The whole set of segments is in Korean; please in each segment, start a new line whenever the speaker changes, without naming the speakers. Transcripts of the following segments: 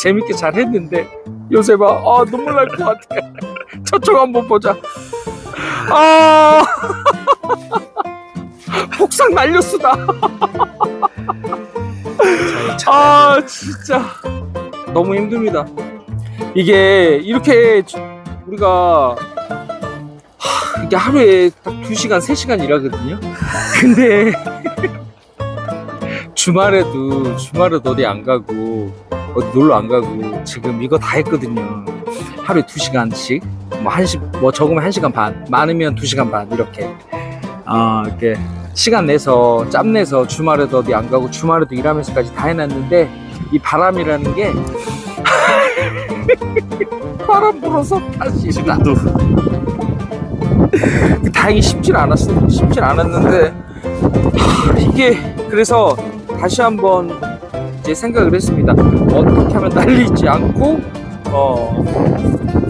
재밌게 잘 했는데 요새 봐, 아 눈물 날 것 같아. 저쪽 한번 보자. 아, 복상 날렸수다. 아 진짜 너무 힘듭니다. 이게 이렇게 주- 우리가 하, 이게 하루에 딱 2시간, 3시간 일하거든요. 근데 주말에도 주말에도 어디 안 가고 어디 놀러 안 가고 지금 이거 다 했거든요. 하루에 2시간씩? 뭐 1시 뭐 적으면 1시간 반, 많으면 2시간 반 이렇게. 아, 이렇게 시간 내서 짬 내서 주말에도 어디 안 가고 주말에도 일하면서까지 다 해놨는데 이 바람이라는 게 바람 불어서 다시 나.
지금도.
다행히 쉽질 않았어 쉽질 않았는데 하, 이게 그래서 다시 한번 이제 생각을 했습니다. 어떻게 하면 날리지 않고 어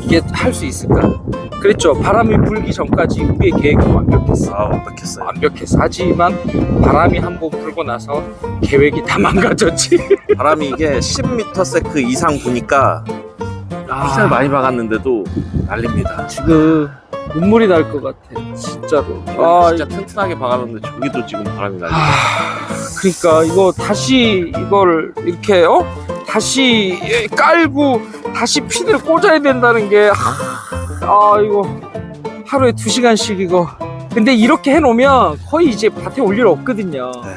이게 할 수 있을까? 그랬죠. 바람이 불기 전까지 우리의 계획은 완벽했어
아 완벽했어요.
완벽했어. 하지만 바람이 한 번 불고 나서 계획이 다 망가졌지.
바람이 이게 10m/s 이상 부니까
아,
휘살 많이 박았는데도 날립니다.
지금 눈물이 날 것 같아 진짜로.
아,
아
진짜 튼튼하게 박았는데 저기도 지금 바람이 날리고.
아, 그러니까 이거 다시 이걸 이렇게 어? 다시 깔고 다시 피를 꽂아야 된다는 게 아 이거 하루에 두 시간씩 이거. 근데 이렇게 해놓으면 거의 이제 밭에 올 일 없거든요.
네.